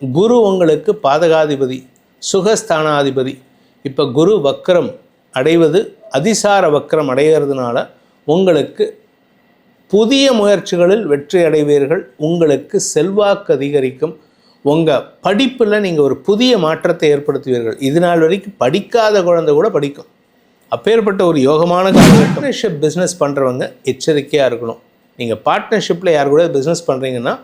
குரு உங்களுக்கு பாதகாதிபதி சுகஸ்தானாதிபதி. இப்போ குரு வக்ரம் அடைவது அதிசார வக்ரம் அடைகிறதுனால உங்களுக்கு புதிய முயற்சிகளில் வெற்றி அடைவீர்கள் உங்களுக்கு செல்வாக்கு அதிகரிக்கும். உங்கள் படிப்பில் நீங்கள் ஒரு புதிய மாற்றத்தை ஏற்படுத்துவீர்கள். இது நாள் வரைக்கும் படிக்காத குழந்தை கூட படிக்கும். அப்பேற்பட்ட ஒரு யோகமான பார்ட்னர்ஷிப் பிஸ்னஸ் பண்ணுறவங்க எச்சரிக்கையாக இருக்கணும். நீங்கள் பார்ட்னர்ஷிப்பில் யார் கூட பிஸ்னஸ் பண்ணுறீங்கன்னா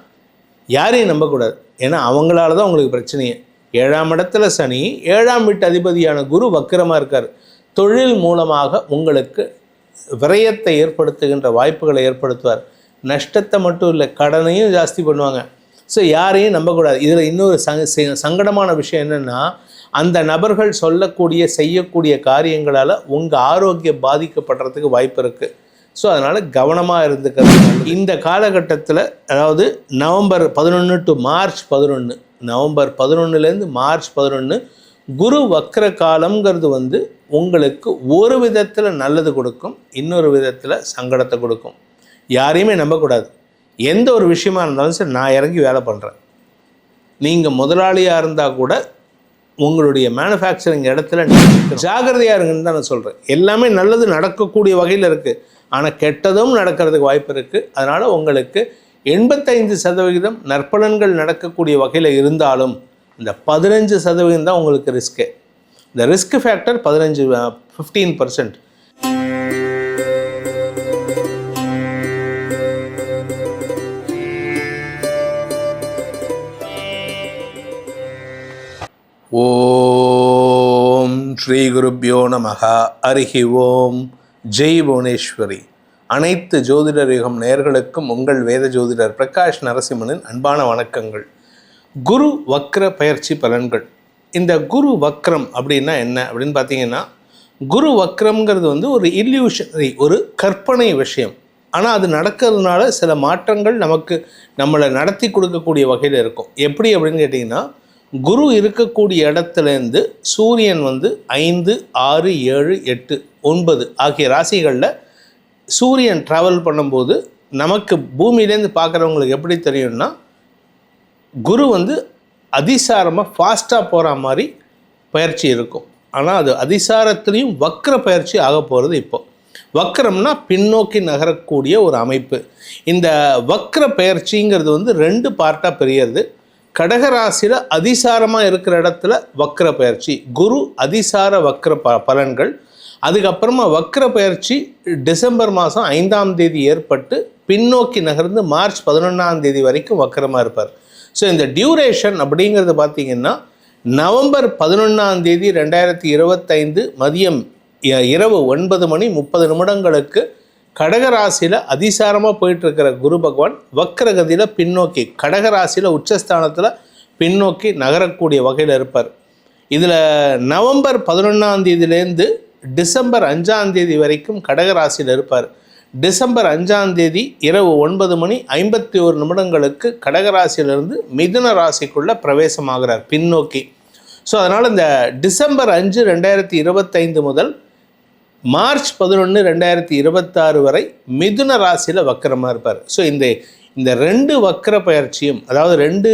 யாரையும் நம்பக்கூடாது. ஏன்னா அவங்களால தான் உங்களுக்கு பிரச்சனையே. ஏழாம் இடத்துல சனி ஏழாம் வீட்டு அதிபதியான குரு வக்கிரமாக இருக்கார். தொழில் மூலமாக உங்களுக்கு விரயத்தை ஏற்படுத்துகின்ற வாய்ப்புகளை ஏற்படுத்துவார். நஷ்டத்தை மட்டும் இல்லை கடனையும் ஜாஸ்தி பண்ணுவாங்க. ஸோ யாரையும் நம்பக்கூடாது. இதில் இன்னொரு சங்க சங்கடமான விஷயம் என்னென்னா அந்த நபர்கள் சொல்லக்கூடிய செய்யக்கூடிய காரியங்களால் உங்கள் ஆரோக்கியம் பாதிக்கப்படுறதுக்கு வாய்ப்பு இருக்குது ஸோ அதனால் கவனமாக இருந்துக்கிறது இந்த காலகட்டத்தில் அதாவது நவம்பர் பதினொன்று டு மார்ச் பதினொன்று நவம்பர் பதினொன்றுலேருந்து மார்ச் பதினொன்று குரு வக்ர காலம்ங்கிறது வந்து உங்களுக்கு ஒரு விதத்தில் நல்லது கொடுக்கும் இன்னொரு விதத்தில் சங்கடத்தை கொடுக்கும். யாரையுமே நம்பக்கூடாது. எந்த ஒரு விஷயமா இருந்தாலும் சரி நான் இறங்கி வேலை பண்ணுறேன் நீங்கள் முதலாளியாக இருந்தால் கூட உங்களுடைய மேனுஃபேக்சரிங் இடத்துல நீங்கள் ஜாகிரதையாக இருங்கன்னு தான் நான் சொல்கிறேன் எல்லாமே நல்லது நடக்கக்கூடிய வகையில் இருக்குது ஆனால் கெட்டதும் நடக்கிறதுக்கு வாய்ப்பு இருக்குது அதனால் உங்களுக்கு எண்பத்தைந்து சதவிகிதம் நற்பலன்கள் நடக்கக்கூடிய வகையில் இருந்தாலும் இந்த பதினஞ்சு சதவிகிதம் தான் உங்களுக்கு ரிஸ்க்கு இந்த ரிஸ்க் ஃபேக்டர் பதினஞ்சு ஃபிஃப்டீன் பர்சன்ட் ஓம் ஸ்ரீ குருப்பியோ நமக அருகி ஓம். ஜெய் புவனேஸ்வரி. அனைத்து ஜோதிடர் யுகம் நேர்களுக்கும் உங்கள் வேத ஜோதிடர் பிரகாஷ் நரசிம்மனின் அன்பான வணக்கங்கள். குரு வக்ர பயிற்சி பலன்கள். இந்த குரு வக்ரம் அப்படின்னா என்ன? அப்படின்னு பார்த்தீங்கன்னா குரு வக்ரம்ங்கிறது வந்து ஒரு இல்யூஷனரி ஒரு கற்பனை விஷயம். ஆனால் அது நடக்கிறதுனால சில மாற்றங்கள் நமக்கு நம்மளை நடத்தி கொடுக்கக்கூடிய வகையில் இருக்கும். எப்படி அப்படின்னு கேட்டிங்கன்னா குரு இருக்கக்கூடிய இடத்துலேருந்து சூரியன் வந்து ஐந்து ஆறு ஏழு எட்டு ஒன்பது ஆகிய ராசிகளில் சூரியன் ட்ராவல் பண்ணும்போது நமக்கு பூமியிலேருந்து பார்க்குறவங்களுக்கு எப்படி தெரியும்னா குரு வந்து அதிசாரமாக ஃபாஸ்ட்டாக போகிற மாதிரி பயிற்சி இருக்கும். ஆனால் அது அதிசாரத்துலேயும் வக்கர பயிற்சி ஆக போகிறது இப்போ. வக்கரம்னா பின்னோக்கி நகரக்கூடிய ஒரு அமைப்பு. இந்த வக்ர பயிற்சிங்கிறது வந்து ரெண்டு பார்ட்டாக பெரியது கடகராசியில் அதிசாரமாக இருக்கிற இடத்துல வக்ர பயிற்சி. குரு அதிசார வக்ர ப பலன்கள். அதுக்கப்புறமா வக்ர பயிற்சி டிசம்பர் மாதம் ஐந்தாம் தேதி ஏற்பட்டு பின்னோக்கி நகர்ந்து மார்ச் பதினொன்றாம் தேதி வரைக்கும் வக்கரமாக இருப்பார். ஸோ இந்த டியூரேஷன் அப்படிங்கிறது பார்த்தீங்கன்னா நவம்பர் பதினொன்றாம் தேதி ரெண்டாயிரத்தி இருபத்தைந்து மதியம் இரவு ஒன்பது மணி முப்பது நிமிடங்களுக்கு கடகராசியில் அதிசாரமாக போயிட்டுருக்கிற குரு பகவான் வக்ரகதியில் பின்னோக்கி கடகராசியில் உச்சஸ்தானத்தில் பின்னோக்கி நகரக்கூடிய வகையில் இருப்பார். இதில் நவம்பர் பதினொன்றாம் தேதியிலேருந்து டிசம்பர் அஞ்சாம் தேதி வரைக்கும் கடகராசியில் இருப்பார். டிசம்பர் அஞ்சாம் தேதி இரவு ஒன்பது மணி ஐம்பத்தி ஒரு நிமிடங்களுக்கு கடகராசியிலிருந்து மிதுன ராசிக்குள்ளே பிரவேசமாகிறார் பின்னோக்கி. ஸோ அதனால் இந்த டிசம்பர் அஞ்சு ரெண்டாயிரத்தி இருபத்தைந்து முதல் மார்ச் பதினொன்று ரெண்டாயிரத்தி இருபத்தாறு வரை மிதுன ராசியில் வக்கரமாக இருப்பார். ஸோ இந்த இந்த ரெண்டு வக்கர பயிற்சியும் அதாவது ரெண்டு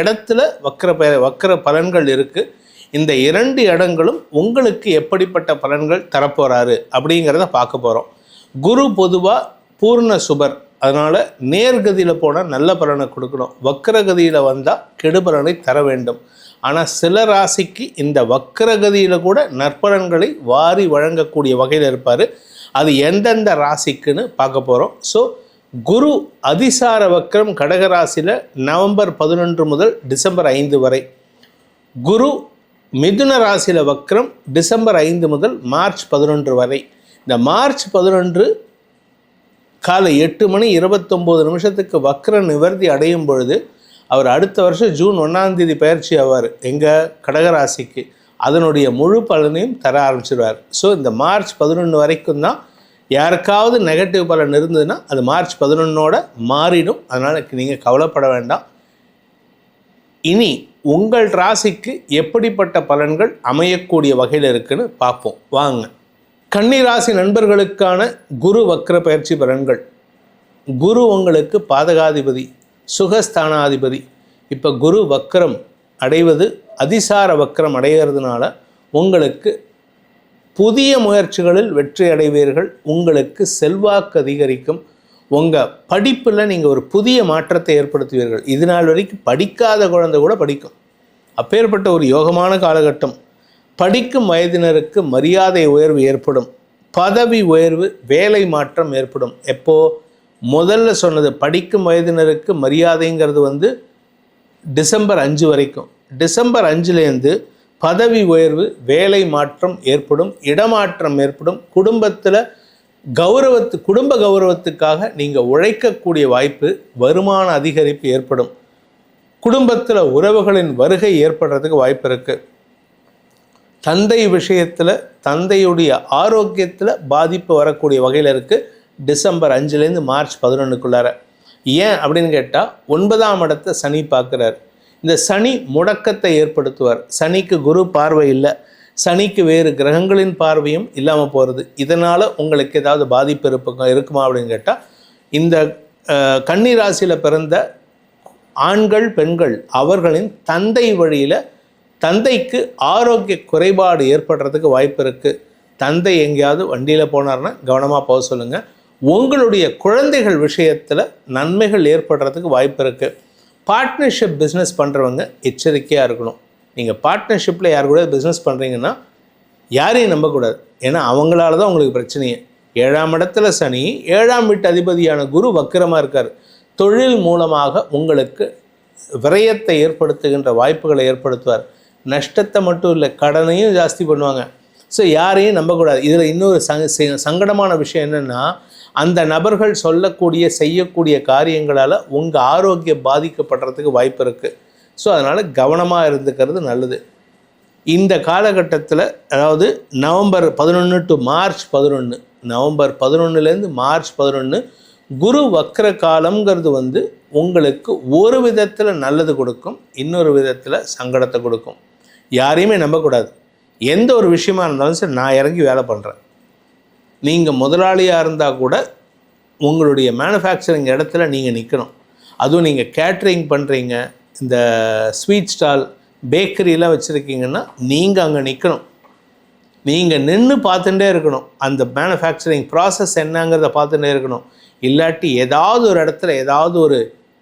இடத்துல வக்கர பய வக்கர பலன்கள் இருக்குது இந்த இரண்டு இடங்களும் உங்களுக்கு எப்படிப்பட்ட பலன்கள் தரப்போகிறாரு அப்படிங்கிறத பார்க்க போகிறோம் குரு பொதுவாக பூர்ண சுபர். அதனால் நேர்கதியில் போனால் நல்ல பலனை கொடுக்கணும். வக்கரகதியில் வந்தால் கெடுபலனை தர வேண்டும். ஆனால் சில ராசிக்கு இந்த வக்கரகதியில் கூட நற்பலன்களை வாரி வழங்கக்கூடிய வகையில் இருப்பார். அது எந்தெந்த ராசிக்குன்னு பார்க்க போகிறோம் ஸோ குரு அதிசார வக்கரம் கடகராசியில் நவம்பர் பதினொன்று முதல் டிசம்பர் ஐந்து வரை. குரு மிதுன ராசியில் வக்ரம் டிசம்பர் ஐந்து முதல் மார்ச் பதினொன்று வரை. இந்த மார்ச் பதினொன்று காலை எட்டு மணி இருபத்தொம்போது நிமிஷத்துக்கு வக்ர நிவர்த்தி அடையும் பொழுது அவர் அடுத்த வருஷம் ஜூன் ஒன்றாம் தேதி பயிற்சி ஆவார் எங்கள் கடகராசிக்கு. அதனுடைய முழு பலனையும் தர ஆரம்பிச்சிடுவார் ஸோ இந்த மார்ச் பதினொன்று வரைக்கும் தான் யாருக்காவது நெகட்டிவ் பலன் இருந்ததுன்னா அது மார்ச் பதினொன்னோட மாறிடும். அதனால் நீங்கள் கவலைப்பட வேண்டாம். இனி உங்கள் ராசிக்கு எப்படிப்பட்ட பலன்கள் அமையக்கூடிய வகையில் இருக்குன்னு பார்ப்போம். வாங்க. கன்னி ராசி நண்பர்களுக்கான குரு வக்ர பயிற்சி பலன்கள். குரு உங்களுக்கு பாதகாதிபதி. சுகஸ்தானாதிபதி. இப்போ குரு வக்ரம் அடைவது அதிசார வக்ரம் அடைகிறதுனால உங்களுக்கு புதிய முயற்சிகளில் வெற்றி அடைவீர்கள். உங்களுக்கு செல்வாக்கு அதிகரிக்கும். உங்கள் படிப்பில் நீங்கள் ஒரு புதிய மாற்றத்தை ஏற்படுத்துவீர்கள். இது நாள் வரைக்கும் படிக்காத குழந்தை கூட படிக்கும். அப்பேற்பட்ட ஒரு யோகமான காலகட்டம். படிக்கும் வயதினருக்கு மரியாதை உயர்வு ஏற்படும். பதவி உயர்வு வேலை மாற்றம் ஏற்படும். எப்போ? முதல்ல சொன்னது படிக்கும் வயதினருக்கு மரியாதைங்கிறது வந்து டிசம்பர் அஞ்சு வரைக்கும். டிசம்பர் அஞ்சுலேருந்து பதவி உயர்வு வேலை மாற்றம் ஏற்படும் இடமாற்றம் ஏற்படும். குடும்பத்தில் கௌரவத்து குடும்ப கௌரவத்துக்காக நீங்கள் உழைக்கக்கூடிய வாய்ப்பு வருமான அதிகரிப்பு ஏற்படும். குடும்பத்தில் உறவுகளின் வருகை ஏற்படுறதுக்கு வாய்ப்பு இருக்குது தந்தை விஷயத்தில் தந்தையுடைய ஆரோக்கியத்தில் பாதிப்பு வரக்கூடிய வகையில் இருக்குது டிசம்பர் அஞ்சுலேருந்து மார்ச் பதினொன்றுக்குள்ளார. ஏன் அப்படின்னு கேட்டால் ஒன்பதாம் இடத்தை சனி பார்க்குறார். இந்த சனி முடக்கத்தை ஏற்படுத்துவார். சனிக்கு குரு பார்வை இல்லை. சனிக்கு வேறு கிரகங்களின் பார்வையும் இல்லாமல் போகிறது. இதனால் உங்களுக்கு ஏதாவது பாதிப்பு இருப்பு இருக்குமா அப்படின்னு கேட்டால் இந்த கன்னி ராசியில் பிறந்த ஆண்கள் பெண்கள் அவர்களின் தந்தை வழியில் தந்தைக்கு ஆரோக்கிய குறைபாடு ஏற்படுறதுக்கு வாய்ப்பு இருக்குது தந்தை எங்கேயாவது வண்டியில் போனார்னா கவனமாக போக சொல்லுங்கள் உங்களுடைய குழந்தைகள் விஷயத்தில் நன்மைகள் ஏற்படுறதுக்கு வாய்ப்பு இருக்குது பார்ட்னர்ஷிப் பிஸ்னஸ் பண்ணுறவங்க எச்சரிக்கையாக இருக்கணும். நீங்கள் பார்ட்னர்ஷிப்பில் யார் கூட பிஸ்னஸ் பண்ணுறீங்கன்னா யாரையும் நம்பக்கூடாது ஏன்னா அவங்களால தான் உங்களுக்கு பிரச்சனையே. ஏழாம் இடத்துல சனி ஏழாம் வீட்டு அதிபதியான குரு வக்கிரமாக இருக்கார். தொழில் மூலமாக உங்களுக்கு விரயத்தை ஏற்படுத்துகின்ற வாய்ப்புகளை ஏற்படுத்துவார். நஷ்டத்தை மட்டும் இல்லை கடனையும் ஜாஸ்தி பண்ணுவாங்க. ஸோ யாரையும் நம்பக்கூடாது இதில் இன்னொரு சங்க ச- சங்கடமான விஷயம் என்னென்னா அந்த நபர்கள் சொல்லக்கூடிய செய்யக்கூடிய காரியங்களால் உங்கள் ஆரோக்கியம் பாதிக்கப்படுறதுக்கு வாய்ப்பு இருக்குது ஸோ அதனால் கவனமாக இருந்துக்கிறது நல்லது. இந்த காலகட்டத்தில் அதாவது நவம்பர் பதினொன்று டு மார்ச் பதினொன்று நவம்பர் பதினொன்றுலேருந்து மார்ச் பதினொன்று குரு வக்ர காலம்ங்கிறது வந்து உங்களுக்கு ஒரு விதத்தில் நல்லது கொடுக்கும் இன்னொரு விதத்தில் சங்கடத்தை கொடுக்கும். யாரையுமே நம்பக்கூடாது. எந்த ஒரு விஷயமா இருந்தாலும் சரி நான் இறங்கி வேலை பண்ணுறேன் நீங்கள் முதலாளியாக இருந்தால் கூட உங்களுடைய மேனுஃபேக்சரிங் இடத்துல நீங்கள் நிற்கணும் அதுவும் நீங்கள் கேட்ரிங் பண்ணுறீங்க இந்த ஸ்வீட் ஸ்டால் பேக்கரியெலாம் வச்சுருக்கீங்கன்னா நீங்கள் அங்கே நிற்கணும் நீங்கள் நின்று பார்த்துட்டே இருக்கணும். அந்த மேனுஃபேக்சரிங் ப்ராசஸ் என்னங்கிறத பார்த்துட்டே இருக்கணும். இல்லாட்டி ஏதாவது ஒரு இடத்துல ஏதாவது ஒரு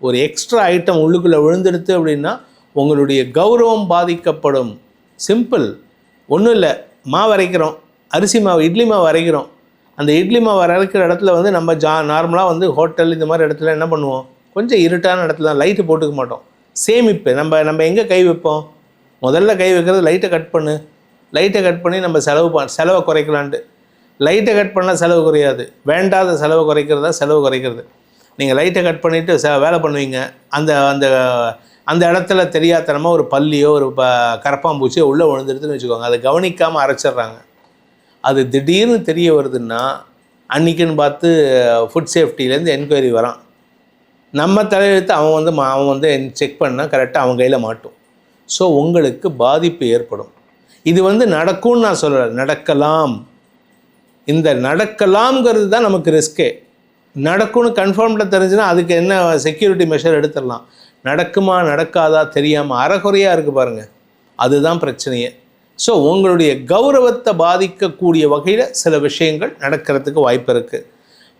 ஒரு எக்ஸ்ட்ரா ஐட்டம் உள்ளுக்குள்ளே விழுந்துடுத்து அப்படின்னா உங்களுடைய கௌரவம் பாதிக்கப்படும். சிம்பிள் ஒன்றும் இல்லை. மாவு அரைக்கிறோம். அரிசி மாவு இட்லி மாவு அரைக்கிறோம். அந்த இட்லி மாவு அரைக்கிற இடத்துல வந்து நம்ம ஜா நார்மலாக வந்து ஹோட்டல் இந்த மாதிரி இடத்துல என்ன பண்ணுவோம்? கொஞ்சம் இருட்டான இடத்துல லைட்டு போட்டுக்க மாட்டோம். சேமிப்பு. நம்ம நம்ம எங்கே கை வைப்போம்? முதல்ல கை வைக்கிறது லைட்டை கட் பண்ணு. லைட்டை கட் பண்ணி நம்ம செலவு ப செலவை குறைக்கலான்ட்டு. லைட்டை கட் பண்ணால் செலவு குறையாது. வேண்டாத செலவை குறைக்கிறது தான் செலவு குறைக்கிறது. நீங்கள் லைட்டை கட் பண்ணிவிட்டு செ வேலை பண்ணுவீங்க. அந்த அந்த அந்த இடத்துல தெரியாதனமாக ஒரு பல்லியோ ஒரு ப கரப்பாம்பூச்சியோ உள்ளே விழுந்துடுதுன்னு வச்சுக்கோங்க. அதை கவனிக்காமல் அரைச்சிட்றாங்க. அது திடீர்னு தெரிய வருதுன்னா அன்னைக்குன்னு பார்த்து ஃபுட் சேஃப்டிலேருந்து என்கொயரி வரான். நம்ம தலையெழுத்து அவன் வந்து மா- அவன் வந்து செக் பண்ணால் கரெக்டாக அவன் கையில் மாட்டும். ஸோ உங்களுக்கு பாதிப்பு ஏற்படும். இது வந்து நடக்கும்னு நான் சொல்லலை. நடக்கலாம். இந்த நடக்கலாம்ங்கிறது தான் நமக்கு ரிஸ்க்கே நடக்கும்னு கன்ஃபார்ம்டாக தெரிஞ்சுன்னா அதுக்கு என்ன செக்யூரிட்டி மெஷர் எடுத்துடலாம். நடக்குமா நடக்காதா தெரியாமல் அறகுறையாக இருக்குது பாருங்கள் அதுதான் பிரச்சனையே. ஸோ உங்களுடைய கௌரவத்தை பாதிக்கக்கூடிய வகையில் சில விஷயங்கள் நடக்கிறதுக்கு வாய்ப்பு இருக்குது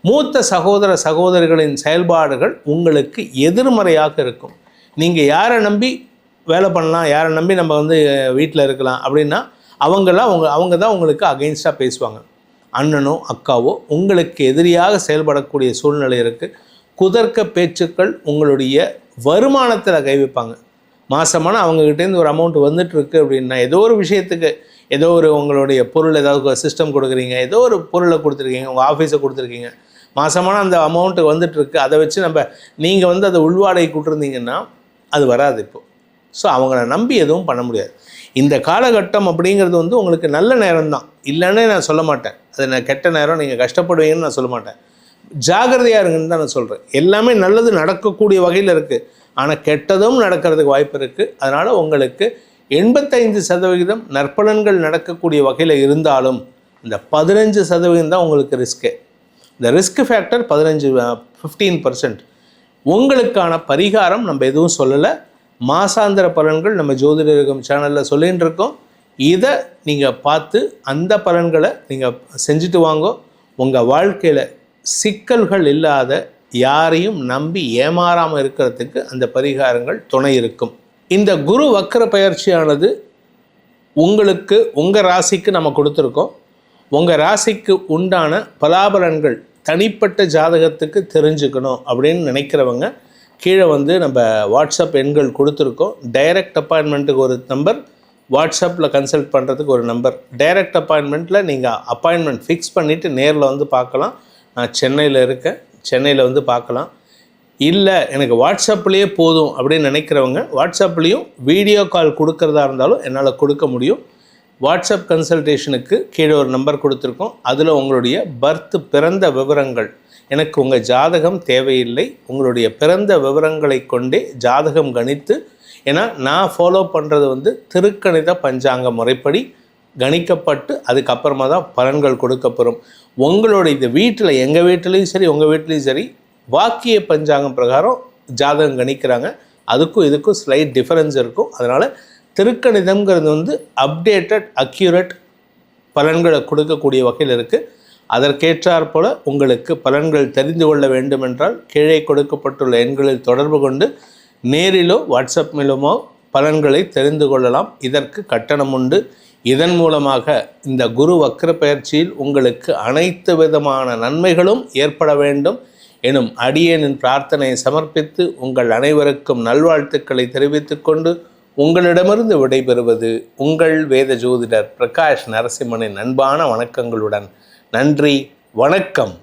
மூத்த சகோதர சகோதரிகளின் செயல்பாடுகள் உங்களுக்கு எதிர்மறையாக இருக்கும். நீங்கள் யாரை நம்பி வேலை பண்ணலாம் யாரை நம்பி நம்ம வந்து வீட்டில் இருக்கலாம் அப்படின்னா அவங்களாம் அவங்க அவங்க தான் உங்களுக்கு அகெயின்ஸ்டாக பேசுவாங்க. அண்ணனோ அக்காவோ உங்களுக்கு எதிரியாக செயல்படக்கூடிய சூழ்நிலை இருக்குது குதர்க்க பேச்சுக்கள் உங்களுடைய வருமானத்தில் கை வைப்பாங்க மாதமான அவங்கக்கிட்டேருந்து ஒரு அமௌண்ட் வந்துட்டுருக்கு அப்படின்னா ஏதோ ஒரு விஷயத்துக்கு ஏதோ ஒரு உங்களுடைய பொருள் ஏதாவது சிஸ்டம் கொடுக்குறீங்க ஏதோ ஒரு பொருளை கொடுத்துருக்கீங்க உங்கள் ஆஃபீஸை கொடுத்துருக்கீங்க. மாதமான அந்த அமௌண்ட்டு வந்துட்டுருக்கு. அதை வச்சு நம்ம நீங்கள் வந்து அதை உள்வாடகை கொடுத்துருந்தீங்கன்னா அது வராது இப்போது ஸோ அவங்கள நம்பி எதுவும் பண்ண முடியாது. இந்த காலகட்டம் அப்படிங்கிறது வந்து உங்களுக்கு நல்ல நேரம் தான் இல்லைன்னு நான் சொல்ல மாட்டேன். அது நான் கெட்ட நேரம் நீங்கள் கஷ்டப்படுவீங்கன்னு நான் சொல்ல மாட்டேன். ஜாகிரதையாக இருங்கன்னு தான் நான் சொல்கிறேன் எல்லாமே நல்லது நடக்கக்கூடிய வகையில் இருக்குது ஆனால் கெட்டதும் நடக்கிறதுக்கு வாய்ப்பு இருக்குது அதனால் உங்களுக்கு எண்பத்தைந்து சதவிகிதம் நற்பலன்கள் நடக்கக்கூடிய வகையில் இருந்தாலும் இந்த பதினஞ்சு சதவிகிதம் தான் உங்களுக்கு ரிஸ்க்கு இந்த ரிஸ்க் ஃபேக்டர் பதினஞ்சு ஃபிஃப்டீன் பர்சன்ட் உங்களுக்கான பரிகாரம் நம்ம எதுவும் சொல்லலை. மாசாந்திர பலன்கள் நம்ம ஜோதிடரகம் சேனலில் சொல்லின்னு இருக்கோம். இதை நீங்கள் பார்த்து அந்த பலன்களை நீங்கள் செஞ்சுட்டு வாங்கோ. உங்கள் வாழ்க்கையில் சிக்கல்கள் இல்லாத யாரையும் நம்பி ஏமாறாமல் இருக்கிறதுக்கு அந்த பரிகாரங்கள் துணை இருக்கும். இந்த குரு வக்கர பயிற்சியானது உங்களுக்கு உங்கள் ராசிக்கு நம்ம கொடுத்துருக்கோம். உங்கள் ராசிக்கு உண்டான பலாபலன்கள் தனிப்பட்ட ஜாதகத்துக்கு தெரிஞ்சுக்கணும் அப்படின்னு நினைக்கிறவங்க கீழே வந்து நம்ம வாட்ஸ்அப் எண்கள் கொடுத்துருக்கோம். டைரக்ட் அப்பாயின்மெண்ட்டுக்கு ஒரு நம்பர் வாட்ஸ்அப்பில் கன்சல்ட் பண்ணுறதுக்கு ஒரு நம்பர் டைரக்ட் அப்பாயின்மெண்ட்டில் நீங்கள் அப்பாயின்மெண்ட் ஃபிக்ஸ் பண்ணிவிட்டு நேரில் வந்து பார்க்கலாம். நான் சென்னையில் இருக்கேன். சென்னையில் வந்து பார்க்கலாம். இல்லை எனக்கு வாட்ஸ்அப்லேயே போதும் அப்படின்னு நினைக்கிறவங்க வாட்ஸ்அப்லேயும் வீடியோ கால் கொடுக்கறதா இருந்தாலும் என்னால் கொடுக்க முடியும். வாட்ஸ்அப் கன்சல்டேஷனுக்கு கீழே ஒரு நம்பர் கொடுத்துருக்கோம். அதில் உங்களுடைய பர்த் பிறந்த விவரங்கள். எனக்கு உங்கள் ஜாதகம் தேவையில்லை. உங்களுடைய பிறந்த விவரங்களை கொண்டே ஜாதகம் கணித்து ஏன்னா நான் ஃபாலோ பண்ணுறது வந்து திருக்கணித பஞ்சாங்க முறைப்படி. கணிக்கப்பட்டு அதுக்கப்புறமா தான் பலன்கள் கொடுக்கப்பெறும். உங்களோட இந்த வீட்டில் எங்கள் வீட்டிலையும் சரி உங்கள் வீட்லேயும் சரி வாக்கிய பஞ்சாங்கம் பிரகாரம் ஜாதகம் கணிக்கிறாங்க. அதுக்கும் இதுக்கும் ஸ்லைட் டிஃபரன்ஸ் இருக்கும். அதனால் திருக்கணிதம்ங்கிறது வந்து அப்டேட்டட் அக்யூரேட் பலன்களை கொடுக்கக்கூடிய வகையில் இருக்குது அதற்கேற்றாற் போல உங்களுக்கு பலன்கள் தெரிந்து கொள்ள வேண்டுமென்றால் கீழே கொடுக்கப்பட்டுள்ள எண்களில் தொடர்பு கொண்டு நேரிலோ வாட்ஸ்அப் மூலமோ பலன்களை தெரிந்து கொள்ளலாம். இதற்கு கட்டணம் உண்டு. இதன் மூலமாக இந்த குரு வக்ர பயிற்சியில் உங்களுக்கு அனைத்து விதமான நன்மைகளும் ஏற்பட வேண்டும் எனும் அடியேனின் பிரார்த்தனையை சமர்ப்பித்து உங்கள் அனைவருக்கும் நல்வாழ்த்துக்களை தெரிவித்துக் கொண்டு உங்களிடமிருந்து விடைபெறுவது உங்கள் வேத ஜோதிடர் பிரகாஷ் நரசிம்மனின் அன்பான வணக்கங்களுடன். நன்றி வணக்கம்.